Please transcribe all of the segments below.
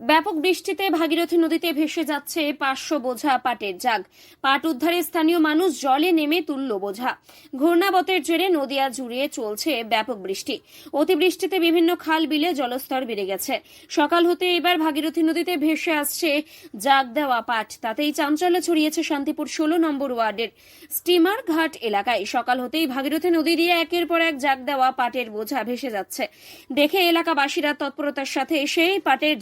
ব্যাপক বৃষ্টিতে ভাগীরথী নদীতে ভেসে যাচ্ছে পাঁচশো বোঝা পাটের জাগ। পাট উদ্ধারে স্থানীয় মানুষ জলে নেমে তুলল বোঝা। ঘূর্ণাবতের জেরে নদিয়া জুড়ে চলছে ব্যাপক বৃষ্টি। অতিবৃষ্টিতে বিভিন্ন খাল বিলে জলস্তর বেড়ে গেছে। সকাল হতে এবার ভাগীরথী নদীতে ভেসে আসছে জাগ দেওয়া পাট। তাতেই চাঞ্চল্য ছড়িয়েছে শান্তিপুর ষোলো নম্বর ওয়ার্ডের স্টিমার ঘাট এলাকায়। সকাল হতেই ভাগীরথী নদী দিয়ে একের পর এক জাগ দেওয়া পাটের বোঝা ভেসে যাচ্ছে। দেখে এলাকাবাসীরা তৎপরতার সাথে সেই পাটের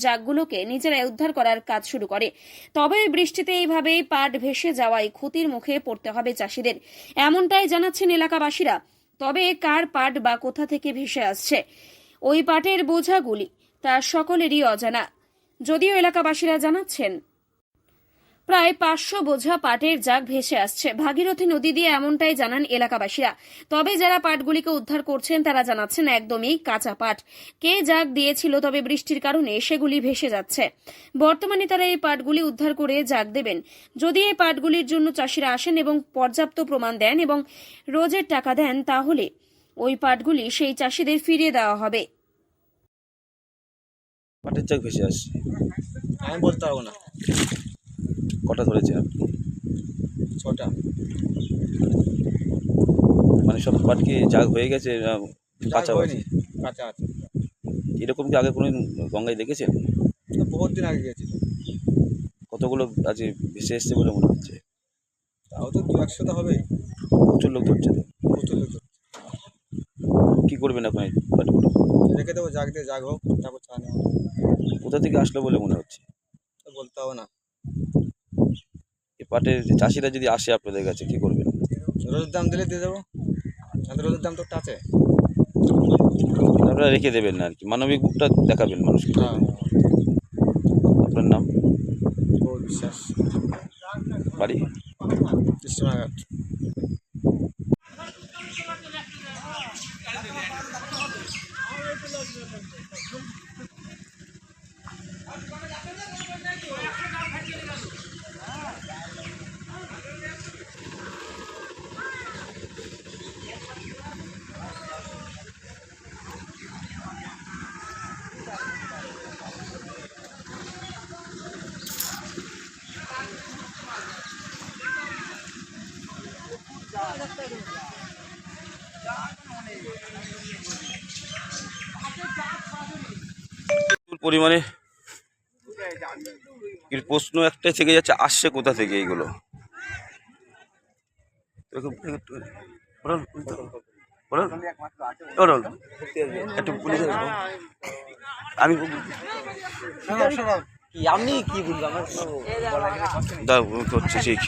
জাগগুলোকে নিজেরাই উদ্ধার করার কাজ শুরু করে। তবে বৃষ্টিতে এইভাবেই পাট ভেসে যাওয়ায় ক্ষতির মুখে পড়তে হবে চাষিদের। এমনটাই জানাচ্ছেন এলাকাবাসীরা। তবে কার পাট বা কোথা থেকে ভেসে আসছে? ওই পাটের বোঝাগুলি তা সকলেরই অজানা। যদিও এলাকাবাসীরা জানাচ্ছেন প্রায় পাঁচশো বোঝা পাটের জাগ ভেসে আসছে। ভাগীরথী নদী দিয়ে এমনটাই জানান এলাকাবাসীরা। তবে যারা পাটগুলিকে উদ্ধার করছেন, তারা জানাচ্ছেন একদমই কাঁচা পাট। কে জাগ দিয়েছিল, তবে বৃষ্টির কারণে সেগুলি ভেসে যাচ্ছে। বর্তমানে তারা এই পাটগুলি উদ্ধার করে জাগ দেবেন। যদি এই পাটগুলির জন্য চাষিরা আসেন এবং পর্যাপ্ত প্রমাণ দেন এবং রোজের টাকা দেন, তাহলে ওই পাটগুলি সেই চাষিদের ফিরিয়ে দেওয়া হবে। পাটের ভেসে আসছে। আমি বলতে পারব না। কটা ধরেছেন আপনি? ছটা। মানে সব পাট কি জাগ হয়ে গেছে না কাঁচা হয়নি কাঁচা আছে। এরকম কি আগে কোনো গঙ্গায় দেখেছেন? বহুত দিন আগে গেছিল। কতগুলো আজ ভেসে এসছে বলে মনে হচ্ছে? তাও তো দু একশো তো হবেই প্রচুর লোক ধরছে তো। প্রচুর লোক ধরছে। কী করবেন এখন এই পাটগুলো রেখে দেবো জাগ দিয়ে জাগ হোক তারপর চা নেওয়া কোথা থেকে আসলো বলে মনে হচ্ছে? বলতে হবে না। পাটের চাষিরা যদি আসে আপনাদের কাছে কী করবেন? রোজের দাম দিলে দিয়ে দেবো। রোজের দাম তো আছে। আপনারা রেখে দেবেন না আর কি মানবিক বুকটা দেখাবেন মানুষকে। হ্যাঁ। আপনার নাম? বিশ্বাস। বাড়ি? কৃষ্ণনগর। পরিমাণে এর প্রশ্ন একটাই থেকে যাচ্ছে আসছে কোথা থেকে এইগুলো? আমি কি বলব দাও করছি ঠিক।